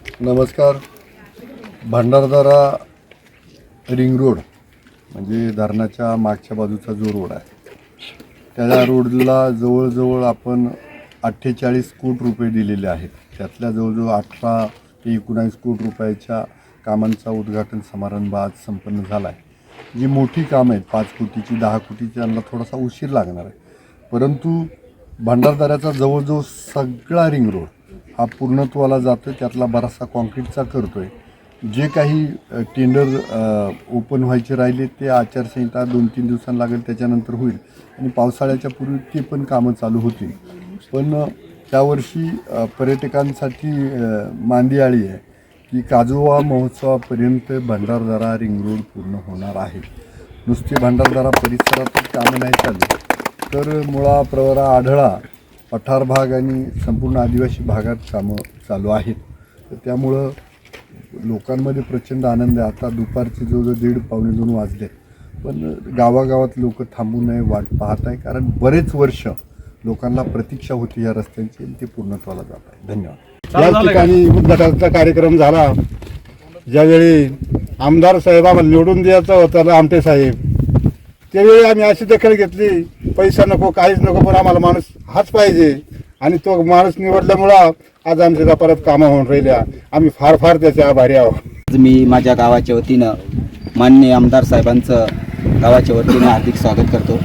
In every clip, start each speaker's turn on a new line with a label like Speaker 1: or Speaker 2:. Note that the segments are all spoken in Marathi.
Speaker 1: नमस्कार. भंडारदारा रिंग रोड म्हणजे धरणाच्या मागच्या बाजूचा जो रोड आहे त्या रोडला जवळजवळ आपण अठ्ठेचाळीस कोटी रुपये दिलेले आहेत. त्यातल्या जवळजवळ अठरा ते एकोणावीस कोटी रुपयाच्या कामांचा उद्घाटन समारंभ आज संपन्न झाला आहे जी मोठी कामं आहेत पाच कोटीची दहा कोटीची त्यांना थोडासा उशीर लागणार आहे. परंतु भंडारदऱ्याचा जवळजवळ सगळा रिंग रोड हा पूर्णत्वाला जातो त्यातला बराचसा कॉन्क्रीटचा करतो आहे जे काही टेंडर ओपन व्हायचे राहिले ते आचारसंहिता दोन तीन दिवसांना लागेल त्याच्यानंतर होईल. आणि पावसाळ्याच्या पूर्वी ते पण कामं चालू होतील पण त्यावर्षी पर्यटकांसाठी मांदी आळी आहे की काजोवा महोत्सवापर्यंत भंडारदारा रिंग रोड पूर्ण होणार आहे. नुसते भंडारदारा परिसरातच कामं नाही चालली. तर मुळा प्रवरा आढळा पठार भाग आणि संपूर्ण आदिवासी भागात कामं चालू आहेत. तर त्यामुळं लोकांमध्ये प्रचंड आनंद आहे. आता दुपारचे जवळजवळ दीड पावणे दोन वाजले पण गावागावात लोक थांबू नये वाट पाहत आहे. कारण बरेच वर्ष लोकांना प्रतीक्षा होती या रस्त्यांची आणि ते पूर्णत्वाला जात आहे. धन्यवाद.
Speaker 2: या ठिकाणी उद्घाटनाचा कार्यक्रम झाला. ज्यावेळी आमदार साहेब आम्हाला निवडून द्यायचा होता आमटे साहेब त्यावेळी आम्ही अशी दखल घेतली पैसा नको काहीच नको पण आम्हाला माणूस हाच पाहिजे. आणि तो माणूस निवडल्यामुळं आज आमच्या परत कामं होऊन राहिल्या. आम्ही फार फार त्याचे आभारी आहोत.
Speaker 3: मी माझ्या गावाच्या वतीनं माननीय आमदार साहेबांचं गावाच्या वतीनं हार्दिक स्वागत करतो.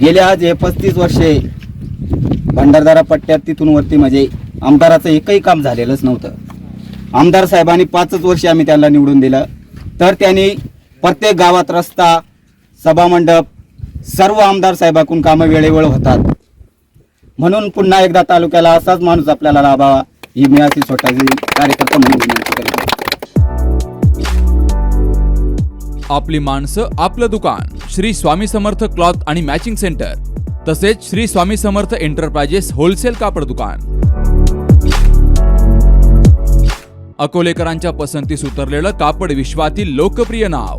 Speaker 3: गेल्या आज हे पस्तीस वर्षे भंडारदारा पट्ट्यात तिथून वरती म्हणजे आमदाराचं एकही काम झालेलंच नव्हतं. आमदार साहेबांनी पाचच वर्षे आम्ही त्यांना निवडून दिलं. तर त्यांनी प्रत्येक गावात रस्ता सभामंडप सर्व आमदार साहेबाकडून कामं वेळेवर होतात. म्हणून पुन्हा एकदा तालुक्याला असाच माणूस आपल्याला लाभावा ही मी अशी स्वतःची कार्यकर्ता म्हणून विनंती करतो.
Speaker 4: आपली माणसं आपलं दुकान श्री स्वामी समर्थ क्लॉथ आणि मॅचिंग सेंटर तसेच श्री स्वामी समर्थ एंटरप्राइजेस होलसेल कापड दुकान. अकोलेकरांच्या पसंतीस उतरलेलं कापड विश्वातील लोकप्रिय नाव